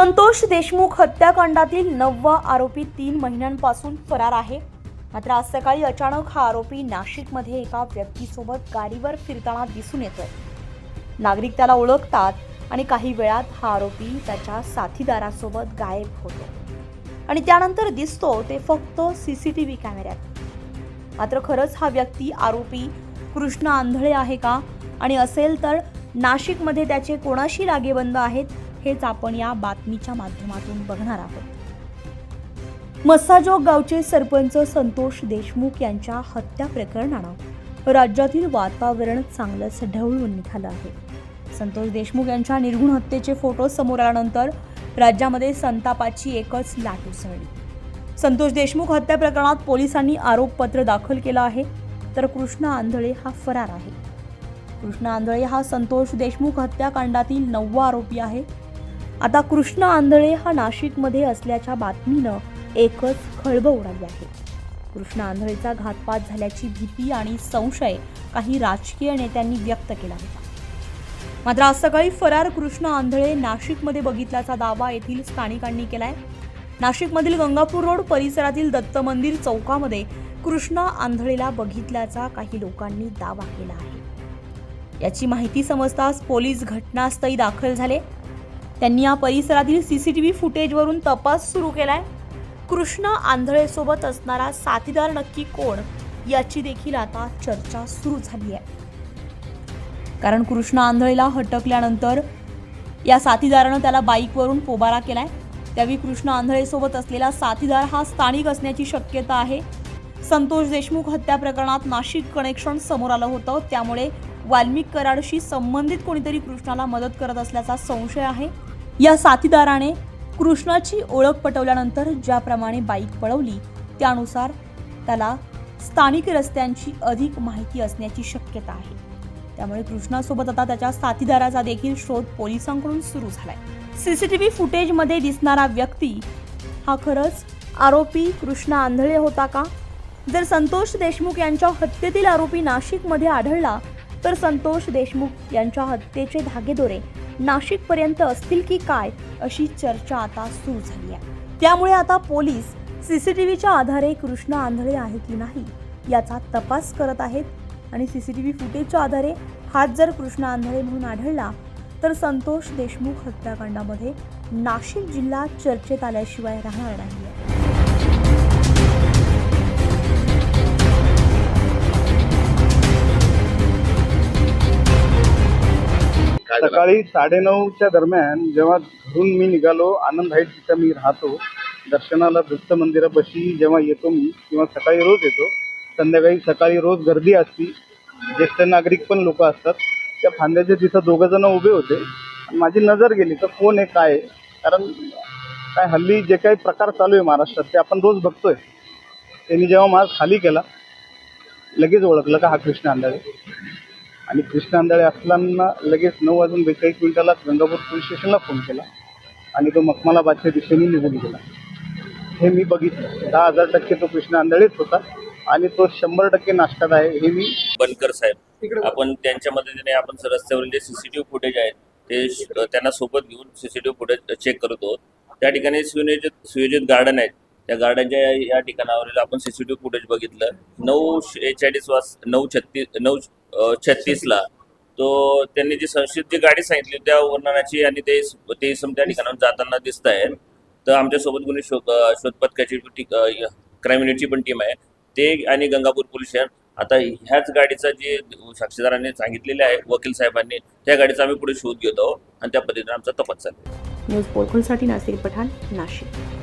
संतोष देशमुख हत्याकांडातील नववा आरोपी तीन महिन्यांपासून फरार आहे. मात्र आज सकाळी अचानक हा आरोपी नाशिकमध्ये एका व्यक्तीसोबत गाडीवर फिरताना दिसून येतोय. नागरिक त्याला ओळखतात आणि काही वेळात हा आरोपी त्याच्या साथीदारासोबत गायब होतो. आणि त्यानंतर दिसतो ते फक्त सी सी टी व्ही कॅमेऱ्यात. मात्र खरंच हा व्यक्ती आरोपी कृष्ण आंधळे आहे का? आणि असेल तर नाशिकमध्ये त्याचे कोणाशी लागेबंद आहेत? हेच आपण या बातमीच्या माध्यमातून बघणार आहोत. मस्साजोग गावचे सरपंच संतोष देशमुख यांच्या हत्या प्रकरणानं राज्यातील वातावरण चांगलंच ढवळून निघालं आहे. संतोष देशमुख यांच्या निर्गुण हत्येचे फोटो समोर आल्यानंतर राज्यामध्ये संतापाची एकच लाट उसळली. संतोष देशमुख हत्या प्रकरणात पोलिसांनी आरोपपत्र दाखल केलं आहे तर कृष्ण आंधळे हा फरार आहे. कृष्ण आंधळे हा संतोष देशमुख हत्याकांडातील नववा आरोपी आहे. आता कृष्ण आंधळे हा नाशिकमध्ये असल्याच्या बातमीनं एकच खळबळ उडाली आहे. कृष्ण आंधळेचा घातपात झाल्याची भीती आणि संशय काही राजकीय नेत्यांनी व्यक्त केला होता. मात्र आज सकाळी फरार कृष्ण आंधळे नाशिकमध्ये बघितल्याचा दावा येथील स्थानिकांनी केलाय. नाशिकमधील गंगापूर रोड परिसरातील दत्त मंदिर चौकामध्ये कृष्ण आंधळेला बघितल्याचा काही लोकांनी दावा केला आहे. याची माहिती समजताच पोलीस घटनास्थळी दाखल झाले. त्यांनी या परिसरातील सी सी टी व्ही फुटेजवरून तपास सुरू केलाय. कृष्ण आंधळेसोबत असणारा साथीदार नक्की कोण? याची देखील आता चर्चा सुरू झाली आहे कारण कृष्ण आंधळेला हटकल्यानंतर या साथीदारानं त्याला बाईकवरून पोबारा केलाय. त्यावेळी कृष्ण आंधळेसोबत असलेला साथीदार हा स्थानिक असण्याची शक्यता आहे. संतोष देशमुख हत्या प्रकरणात नाशिक कनेक्शन समोर आलं होतं. त्यामुळे वाल्मिक कराडशी संबंधित कोणीतरी कृष्णाला मदत करत असल्याचा संशय आहे. या साथीदाराने कृष्णाची ओळख पटवल्यानंतर ज्याप्रमाणे बाईक पळवली त्यानुसार त्याला स्थानिक रस्त्यांची अधिक माहिती असण्याची शक्यता आहे. त्यामुळे कृष्णासोबत आता त्याच्या साथीदाराचा देखील शोध पोलिसांकडून सुरू झालाय. सीसीटीव्ही फुटेजमध्ये दिसणारा व्यक्ती हा खरंच आरोपी कृष्ण आंधळे होता का? जर संतोष देशमुख यांच्या हत्येतील आरोपी नाशिकमध्ये आढळला तर संतोष देशमुख यांच्या हत्येचे धागेदोरे नाशिकपर्यंत असतील की काय अशी चर्चा आता सुरू झाली आहे. त्यामुळे आता पोलीस सीसीटीव्हीच्या आधारे कृष्ण आंधळे आहे की नाही याचा तपास करत आहेत. आणि सीसीटीव्ही फुटेजच्या आधारे हात जर कृष्ण आंधळे म्हणून आढळला तर संतोष देशमुख हत्याकांडामध्ये नाशिक जिल्हा चर्चेत आल्याशिवाय राहणार नाही सकाळी साडेनऊच्या दरम्यान जेव्हा घरून मी निघालो आनंद हाईट जिथं मी राहतो. दर्शनाला दत्त मंदिरापाशी जेव्हा येतो मी किंवा सकाळी रोज येतो संध्याकाळी सकाळी रोज गर्दी असती. ज्येष्ठ नागरिक पण लोक असतात. त्या फांद्याचे तिथं दोघं जण उभे होते. माझी नजर गेली तर कोण आहे काय आहे? कारण काय हल्ली जे काही प्रकार चालू आहे महाराष्ट्रात ते आपण रोज बघतोय. त्यांनी जेव्हा माझा खाली केला लगेच ओळखलं का हा कृष्ण अंदाजे आणि कृष्ण आंधळे असताना लगेच नऊ वाजून बेचाळीस मिनिटाला गंगापूर पोलीस स्टेशनला फोन केला आणि तो मखमालाबादच्या दिशेने निघून गेला. हे मी बघितलं. दहा हजार टक्के तो कृष्ण आंधळेच होता आणि तो शंभर टक्के नाशकात आहे हे मी बनकर साहेब आपण त्यांच्या मदतीने आपण रस्त्यावरील जे सीसीटीव्ही फुटेज आहेत ते त्यांना सोबत घेऊन सीसीटीव्ही फुटेज चेक करत आहोत. त्या ठिकाणी सुयोजित सुयोजित गार्डन आहेत. त्या गार्डनच्या या- ठिकाणावरील आपण सीसीटीव्ही फुटेज बघितलं. नऊ एचाळीस वाज नऊ छत्तीस नऊ छत्तीसला. तो त्यांनी जी संशयित जी गाडी सांगितली त्या वर्णनाची आणि ते ते इसम त्या ठिकाणाहून जाताना दिसत आहेत तर आमच्यासोबत गुन्हे शोध शोधपथकाची शोध पथकाची क्राईम युनिटची पण टीम आहे. ते आणि गंगापूर पोलीस आता ह्याच गाडीचा जे साक्षीदारांनी सांगितलेले आहे वकील साहेबांनी त्या गाडीचा आम्ही पुढे शोध घेत. आहोत आणि त्या पद्धतीने आमचा तपास चालू न्यूज पोर्टलसाठी नासिर पठाण नाशिक.